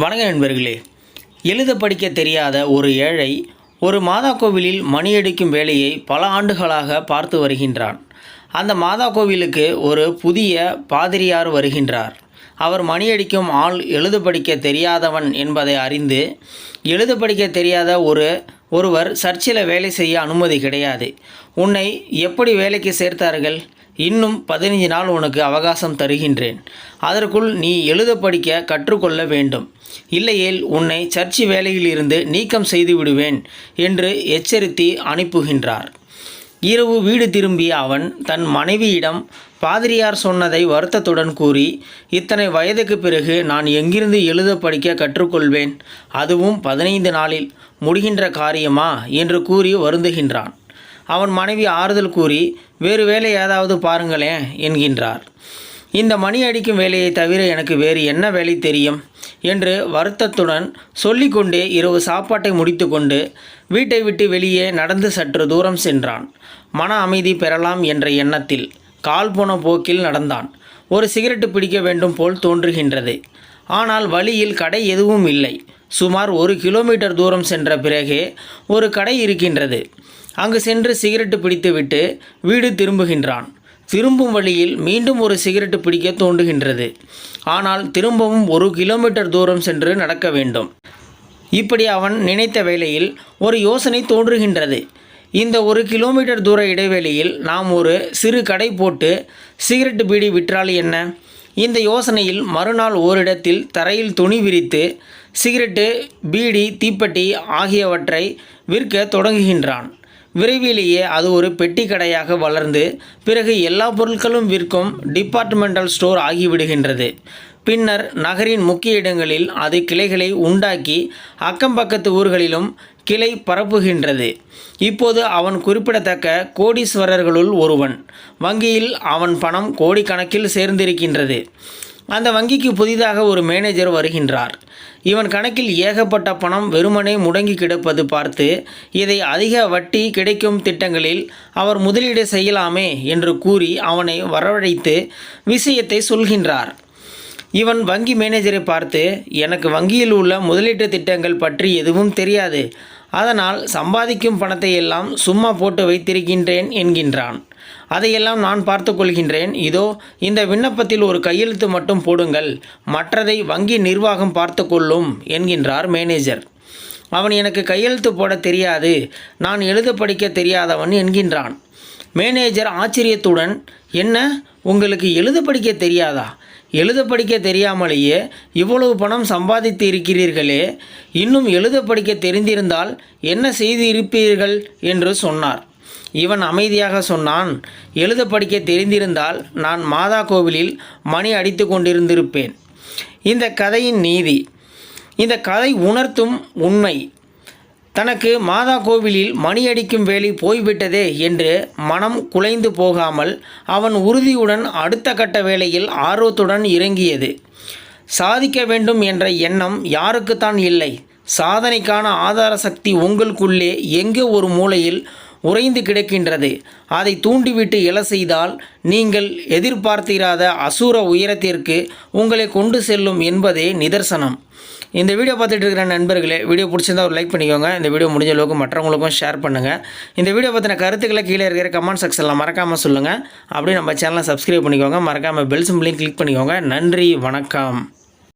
வணக்க நண்பர்களே. எழுத படிக்க தெரியாத ஒரு ஏழை ஒரு மாதா கோவிலில் மணியடிக்கும் வேலையை பல ஆண்டுகளாக பார்த்து வருகின்றான். அந்த மாதா கோவிலுக்கு ஒரு புதிய பாதிரியார் வருகின்றார். அவர் மணியடிக்கும் ஆள் எழுத படிக்க தெரியாதவன் என்பதை அறிந்து எழுத படிக்க தெரியாத ஒரு ஒருவர் சர்ச்சில் வேலை செய்ய அனுமதி கிடையாது. உன்னை எப்படி வேலைக்கு சேர்த்தார்கள்? இன்னும் பதினைஞ்சு நாள் உனக்கு அவகாசம் தருகின்றேன். அதற்குள் நீ எழுத படிக்க கற்றுக்கொள்ள வேண்டும். இல்லையேல் உன்னை சர்ச்சு வேலையிலிருந்து நீக்கம் செய்து விடுவேன் என்று எச்சரித்து அனுப்புகின்றார். இரவு வீடு திரும்பிய அவன் தன் மனைவியிடம் பாதிரியார் சொன்னதை வருத்தத்துடன் கூறி இத்தனை வயதுக்கு பிறகு நான் எங்கிருந்து எழுத படிக்க கற்றுக்கொள்வேன்? அதுவும் பதினைந்து நாளில். முடிகின்ற காரியமா? என்று கூறி வருந்துகின்றான். அவன் மனைவி ஆறுதல் கூறி வேறு வேலை ஏதாவது பாருங்களேன் என்கின்றார். இந்த மணி அடிக்கும் வேலையை தவிர எனக்கு வேறு என்ன வேலை தெரியும்? என்று வருத்தத்துடன் சொல்லிக்கொண்டே இரவு சாப்பாட்டை முடித்துக்கொண்டு வீட்டை விட்டு வெளியே நடந்து சற்று தூரம் சென்றான். மன அமைதி பெறலாம் என்ற எண்ணத்தில் கால் போன போக்கில் நடந்தான். ஒரு சிகரெட்டு பிடிக்க வேண்டும் போல் தோன்றுகின்றது. ஆனால் வழியில் கடை எதுவும் இல்லை. சுமார் ஒரு கிலோமீட்டர் தூரம் சென்ற பிறகு ஒரு கடை இருக்கின்றது. அங்கு சென்று சிகரெட்டு பிடித்துவிட்டு வீடு திரும்புகின்றான். திரும்பும் வழியில் மீண்டும் ஒரு சிகரெட்டு பிடிக்க தோன்றுகின்றது. ஆனால் திரும்பவும் ஒரு கிலோமீட்டர் தூரம் சென்று நடக்க வேண்டும். இப்படி அவன் நினைத்த வேளையில் ஒரு யோசனை தோன்றுகின்றது. இந்த ஒரு கிலோமீட்டர் தூர இடைவெளியில் நாம் ஒரு சிறு கடை போட்டு சிகரெட்டு பீடி விற்றால் என்ன? இந்த யோசனையில் மறுநாள் ஓரிடத்தில் தரையில் துணி விரித்து சிகரெட்டு பீடி தீப்பெட்டி ஆகியவற்றை விற்க தொடங்குகின்றான். விரைவிலேயே அது ஒரு பெட்டி கடையாக வளர்ந்து பிறகு எல்லா பொருட்களும் விற்கும் டிபார்ட்மெண்டல் ஸ்டோர் ஆகிவிடுகின்றது. பின்னர் நகரின் முக்கிய இடங்களில் அது கிளைகளை உண்டாக்கி அக்கம் பக்கத்து ஊர்களிலும் கிளை பரப்புகின்றது. இப்போது அவன் குறிப்பிடத்தக்க கோடீஸ்வரர்களுள் ஒருவன். வங்கியில் அவன் பணம் கோடிக்கணக்கில் சேர்ந்திருக்கின்றது. அந்த வங்கிக்கு புதிதாக ஒரு மேனேஜர் வருகின்றார். இவன் கணக்கில் ஏகப்பட்ட பணம் வெறுமனே முடங்கி கிடப்பது பார்த்து இதை அதிக வட்டி கிடைக்கும் திட்டங்களில் அவர் முதலீடு செய்யலாமே என்று கூறி அவனை வரவழைத்து விஷயத்தை சொல்கின்றார். இவன் வங்கி மேனேஜரை பார்த்து எனக்கு வங்கியில் உள்ள முதலீட்டு திட்டங்கள் பற்றி எதுவும் தெரியாது. அதனால் சம்பாதிக்கும் பணத்தை எல்லாம் சும்மா போட்டு வைத்திருக்கின்றேன் என்கின்றான். அதையெல்லாம் நான் பார்த்து கொள்கின்றேன். இதோ இந்த விண்ணப்பத்தில் ஒரு கையெழுத்து மட்டும் போடுங்கள். மற்றதை வங்கி நிர்வாகம் பார்த்து கொள்ளும் என்கின்றார் மேனேஜர் அவன் எனக்கு கையெழுத்து போட தெரியாது. நான் எழுத படிக்க தெரியாதவன் என்கின்றான். மேனேஜர் ஆச்சரியத்துடன் என்ன? உங்களுக்கு எழுத படிக்க தெரியாதா? எழுத படிக்க தெரியாமலேயே இவ்வளவு பணம் சம்பாதித்து இருக்கிறீர்களே இன்னும் எழுத படிக்க தெரிந்திருந்தால் என்ன செய்து இருப்பீர்கள் என்று சொன்னார். இவன் அமைதியாக சொன்னான் எழுத படிக்க தெரிந்திருந்தால் நான் மாதா கோவிலில் மணி அடித்து கொண்டிருந்திருப்பேன். இந்த கதையின் நீதி இந்த கதை உணர்த்தும் உண்மை தனக்கு மாதா கோவிலில் மணியடிக்கும் வேலை போய்விட்டதே என்று மனம் குலைந்து போகாமல் அவன் உறுதியுடன் அடுத்த கட்ட வேலையில் ஆர்வத்துடன் இறங்கியது. சாதிக்க வேண்டும் என்ற எண்ணம் யாருக்குத்தான் இல்லை. சாதனைக்கான ஆதார சக்தி உங்களுக்குள்ளே எங்கே ஒரு மூலையில் உறைந்து கிடக்கின்றது. அதை தூண்டிவிட்டு எழ செய்தால் நீங்கள் எதிர்பார்த்திராத அசூர உயரத்திற்கு உங்களை கொண்டு செல்லும் என்பதே நிதர்சனம். இந்த வீடியோ பார்த்துட்டு இருக்கிற நண்பர்களே வீடியோ பிடிச்சிருந்தா ஒரு லைக் பண்ணிக்கோங்க. இந்த வீடியோ முடிஞ்ச அளவுக்கு மற்றவங்களுக்கும் ஷேர் பண்ணுங்கள் இந்த வீடியோ பற்றின கருத்துக்களை கீழே இருக்கிற கமெண்ட் செக்ஷனில் மறக்காமல் சொல்லுங்கள் அப்படியே நம்ம சேனலை சப்ஸ்கிரைப் பண்ணிக்கோங்க. மறக்காமல் பெல் சிம்பிளையும் கிளிக் பண்ணிக்கோங்க. நன்றி வணக்கம்.